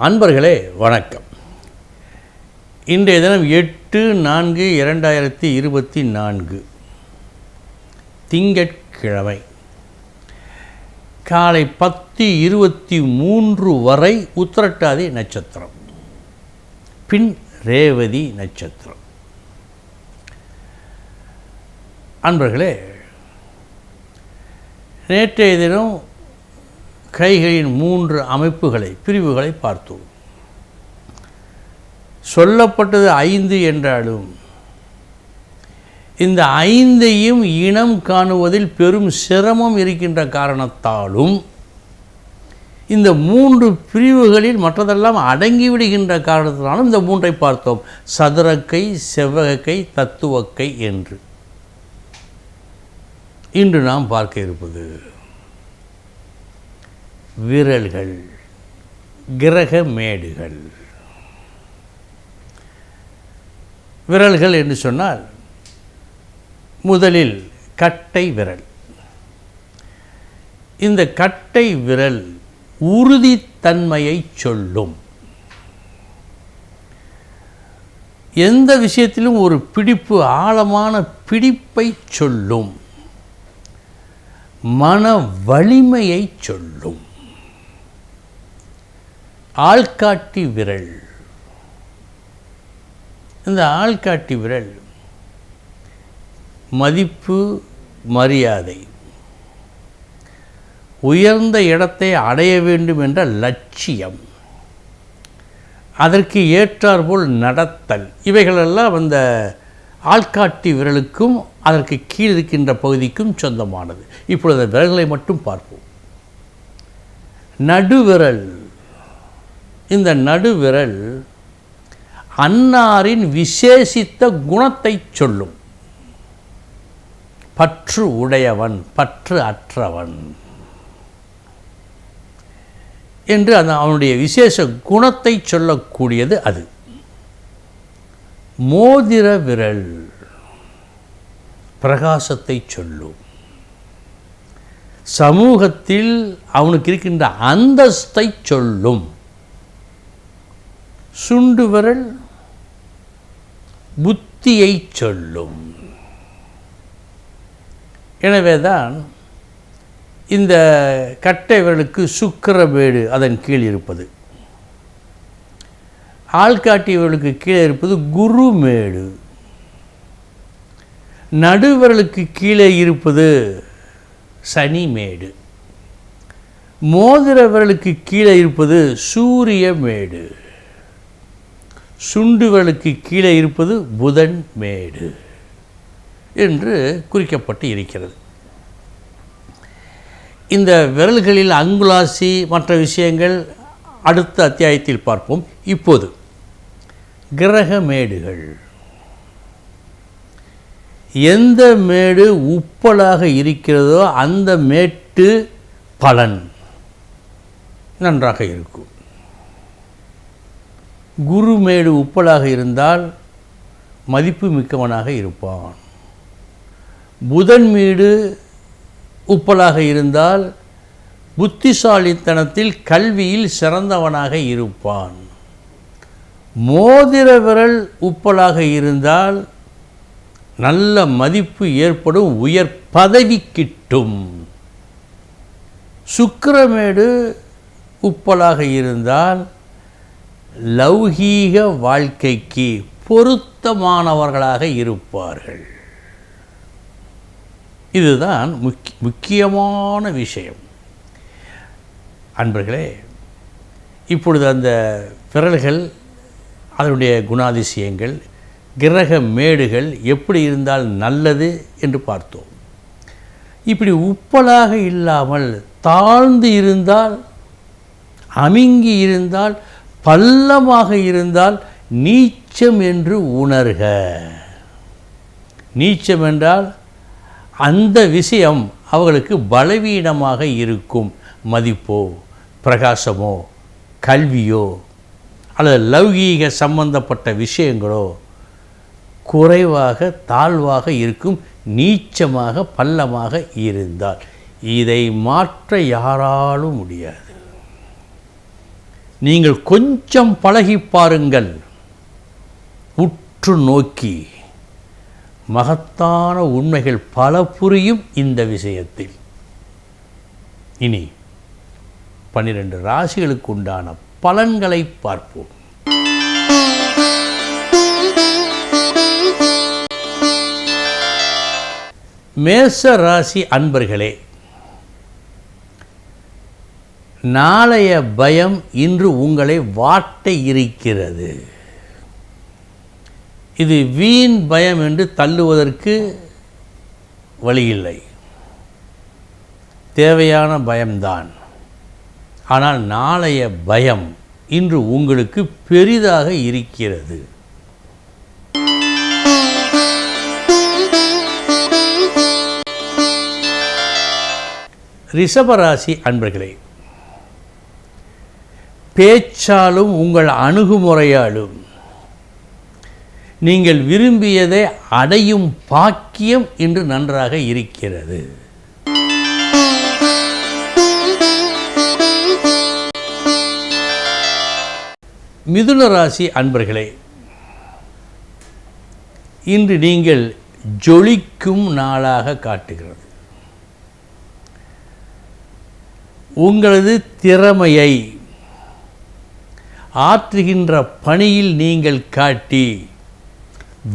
அன்பர்களே வணக்கம். இன்றைய தினம் எட்டு நான்கு இரண்டாயிரத்தி இருபத்தி நான்கு. திங்கட்கிழமை. காலை பத்து இருபத்தி மூன்று வரை உத்திரட்டாதி நட்சத்திரம். பின் ரேவதி நட்சத்திரம். அன்பர்களே நேற்றைய தினம் கைகளின் மூன்று அமைப்புகளை பிரிவுகளை பார்த்தோம். சொல்லப்பட்டது ஐந்து என்றாலும் இந்த ஐந்தையும் இனம் காணுவதில் பெரும் சிரமம் இருக்கின்ற காரணத்தாலும் இந்த மூன்று பிரிவுகளில் மற்றதெல்லாம் அடங்கிவிடுகின்ற காரணத்தினாலும் இந்த மூன்றை பார்த்தோம். சதுரக்கை செவ்வகக்கை தத்துவக்கை என்று. இன்று நாம் பார்க்க இருப்பது விரல்கள் கிரக மேடுகள். விரல்கள் என்று சொன்னால் முதலில் கட்டை விரல். இந்த கட்டை விரல் உறுதித்தன்மையை சொல்லும். எந்த விஷயத்திலும் ஒரு பிடிப்பு ஆழமான பிடிப்பை சொல்லும். மன வலிமையை சொல்லும். ஆள்காட்டி விரல். இந்த ஆள்காட்டி விரல் மதிப்பு மரியாதை. உயர்ந்த இடத்தை அடைய வேண்டும் என்ற லட்சியம். அதற்கு ஏற்றாற்போல் நடத்தல். இவைகளெல்லாம் அந்த ஆள்காட்டி விரலுக்கும் அதற்கு கீழ் இருக்கின்ற பகுதிக்கும் சொந்தமானது. இப்பொழுது விரல்களை மட்டும் பார்ப்போம். நடுவிரல். இந்த நடுவிரல் அன்னாரின் விசேஷித்த குணத்தை சொல்லும். பற்று உடையவன் பற்று அற்றவன் என்று அந்த அவனுடைய விசேஷ குணத்தை சொல்லக்கூடியது அது. மோதிர விரல் பிரகாசத்தை சொல்லும். சமூகத்தில் அவனுக்கு இருக்கின்ற அந்தஸ்தை சொல்லும். சுண்டு விரல் புத்தியை சொல்லும். எனவேதான் இந்த கட்டை விரலுக்கு சுக்கரவேடு அதன் கீழ் இருப்பது. ஆள்காட்டியவர்களுக்கு கீழே இருப்பது குருமேடு. நடுவிரலுக்கு கீழே இருப்பது சனிமேடு. மோதிர விரலுக்கு கீழே இருப்பது சூரிய மேடு சுண்டு கீழே இருப்பது புதன் மேடு என்று குறிக்கப்பட்டு இருக்கிறது. இந்த விரல்களில் அங்குலாசி மற்ற விஷயங்கள் அடுத்த அத்தியாயத்தில் பார்ப்போம். இப்போது கிரக மேடுகள். எந்த மேடு உப்பலாக இருக்கிறதோ அந்த மேட்டு பலன் நன்றாக இருக்கும். குருமேடு உப்பலாக இருந்தால் மதிப்பு மிக்கவனாக இருப்பான். புதன் மீடு உப்பலாக இருந்தால் புத்திசாலித்தனத்தில் கல்வியில் சிறந்தவனாக இருப்பான். மோதிர விரல் உப்பலாக இருந்தால் நல்ல மதிப்பு ஏற்படும் உயர் பதவி கிட்டும். சுக்கிரமேடு உப்பலாக இருந்தால் லௌகீக வாழ்க்கைக்கு பொருத்தமானவர்களாக இருப்பார்கள். இதுதான் முக்கிய முக்கியமான விஷயம். அன்பர்களே இப்பொழுது அந்த விரல்கள் அதனுடைய குணாதிசயங்கள் கிரக மேடுகள் எப்படி இருந்தால் நல்லது என்று பார்த்தோம். இப்படி உப்பலாக இல்லாமல் தாழ்ந்து இருந்தால் அமிங்கி இருந்தால் பள்ளமாக இருந்தால் நீச்சம் என்று உணர்க. நீச்சம் என்றால் அந்த விஷயம் அவர்களுக்கு பலவீனமாக இருக்கும். மதிப்போ பிரகாசமோ கல்வியோ அல்லது லௌகீக சம்பந்தப்பட்ட விஷயங்களோ குறைவாக தாழ்வாக இருக்கும் நீச்சமாக பள்ளமாக இருந்தால் இதை மாற்ற யாராலும் முடியாது. நீங்கள் கொஞ்சம் பழகி பாருங்கள் உற்று நோக்கி. மகத்தான உண்மைகள் பல புரியும் இந்த விஷயத்தில். இனி பன்னிரண்டு ராசிகளுக்கு உண்டான பலன்களை பார்ப்போம். மேச ராசி அன்பர்களே நாளைய பயம் இன்று உங்களை வாட்ட இருக்கிறது இது வீண் பயம் என்று தள்ளுவதற்கு வழியில்லை. தேவையான பயம்தான். ஆனால் நாளைய பயம் இன்று உங்களுக்கு பெரிதாக இருக்கிறது. ரிஷபராசி அன்பர்களே பேச்சாலும் உங்கள் அணுகுமுறையாலும். நீங்கள் விரும்பியதை அடையும் பாக்கியம் இன்று நன்றாக இருக்கிறது. மிதுன ராசி அன்பர்களே இன்று நீங்கள் ஜொலிக்கும் நாளாக காட்டுகிறது. உங்களது திறமையை ஆற்றுகின்ற பணியில் நீங்கள் காட்டி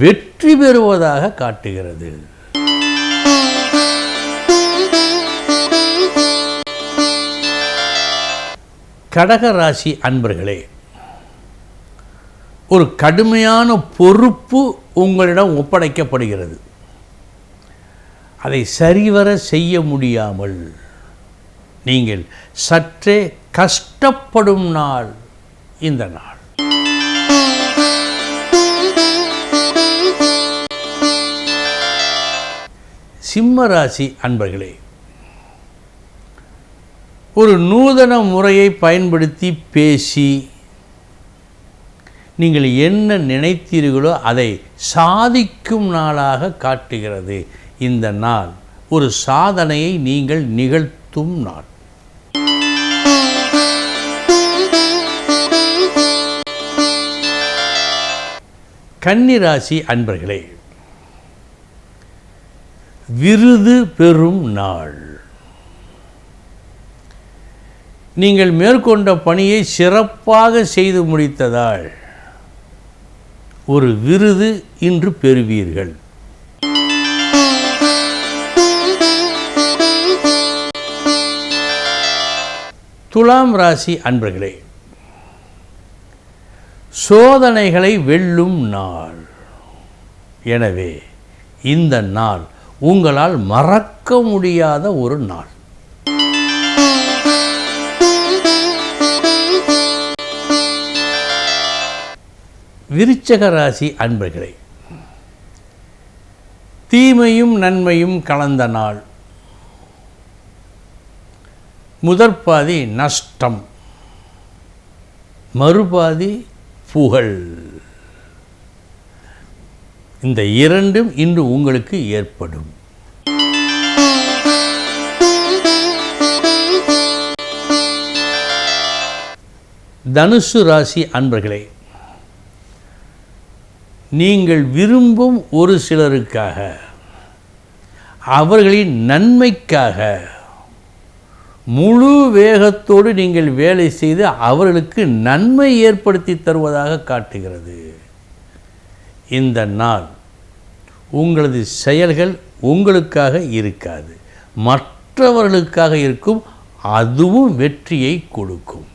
வெற்றி பெறுவதாக காட்டுகிறது. கடக ராசி அன்பர்களே ஒரு கடுமையான பொறுப்பு உங்களிடம் ஒப்படைக்கப்படுகிறது. அதை சரிவர செய்ய முடியாமல் நீங்கள் சற்றே கஷ்டப்படும் நாள் இந்த நாள். சிம்ம ராசி அன்பர்களே ஒரு நூதன முறையை பயன்படுத்தி பேசி நீங்கள் என்ன நினைத்தீர்களோ அதை சாதிக்கும் நாளாக காட்டுகிறது. இந்த நாள் ஒரு சாதனையை நீங்கள் நிகழ்த்தும் நாள். கன்னிராசி அன்பர்களே விருது பெறும் நாள். நீங்கள் மேற்கொண்ட பணியை சிறப்பாக செய்து முடித்ததால் ஒரு விருது இன்று பெறுவீர்கள். துலாம் ராசி அன்பர்களே சோதனைகளை வெல்லும் நாள். எனவே இந்த நாள் உங்களால் மறக்க முடியாத ஒரு நாள். விருச்சக ராசி அன்பர்களே தீமையும் நன்மையும் கலந்த நாள். முதற்பாதி நஷ்டம் மறுபாதி புகழ் இந்த இரண்டும் இன்று உங்களுக்கு ஏற்படும். தனுசு ராசி அன்பர்களே நீங்கள் விரும்பும் ஒரு சிலருக்காக அவர்களின் நன்மைக்காக முழு வேகத்தோடு நீங்கள் வேலை செய்து அவர்களுக்கு நன்மை ஏற்படுத்தி தருவதாக காட்டுகிறது. இந்த நாள் உங்களது செயல்கள் உங்களுக்காக இருக்காது. மற்றவர்களுக்காக இருக்கும் அதுவும் வெற்றியை கொடுக்கும்.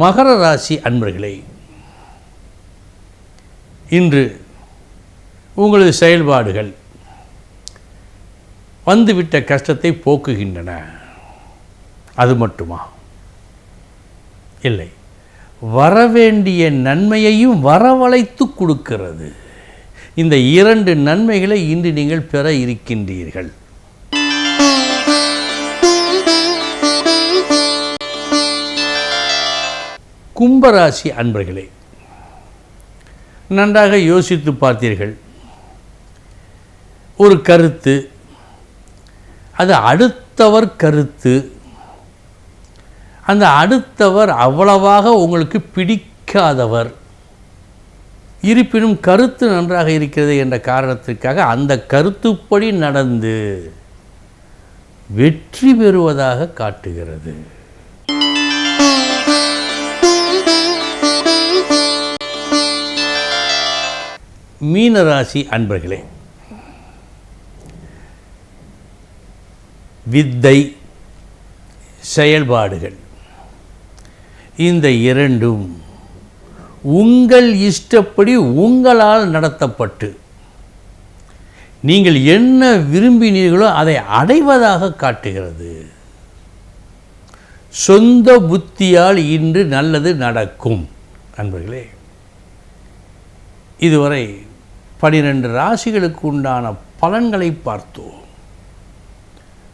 மகர ராசி அன்பர்களே இன்று உங்களது செயல்பாடுகள் வந்துவிட்ட கஷ்டத்தை போக்குகின்றன. அது மட்டுமா? இல்லை. வரவேண்டிய நன்மையையும் வரவழைத்து கொடுக்கிறது. இந்த இரண்டு நன்மைகளை இன்று நீங்கள் பெற இருக்கின்றீர்கள். கும்பராசி அன்பர்களே நன்றாக யோசித்து பார்த்தீர்கள். ஒரு கருத்து அது அடுத்தவர் கருத்து. அந்த அடுத்தவர் அவ்வளவாக உங்களுக்கு பிடிக்காதவர். இருப்பினும் கருத்து நன்றாக இருக்கிறது என்ற காரணத்திற்காக அந்த கருத்துப்படி நடந்து வெற்றி பெறுவதாக காட்டுகிறது. மீனராசி அன்பர்களே வித்தை செயல்பாடுகள். இந்த இரண்டும் உங்கள் இஷ்டப்படி உங்களால் நடத்தப்பட்டு நீங்கள் என்ன விரும்பினீர்களோ அதை அடைவதாக காட்டுகிறது. சொந்த புத்தியால் இன்று நல்லது நடக்கும் நண்பர்களே. இதுவரை பனிரெண்டு ராசிகளுக்கு உண்டான பலன்களை பார்த்தோம்.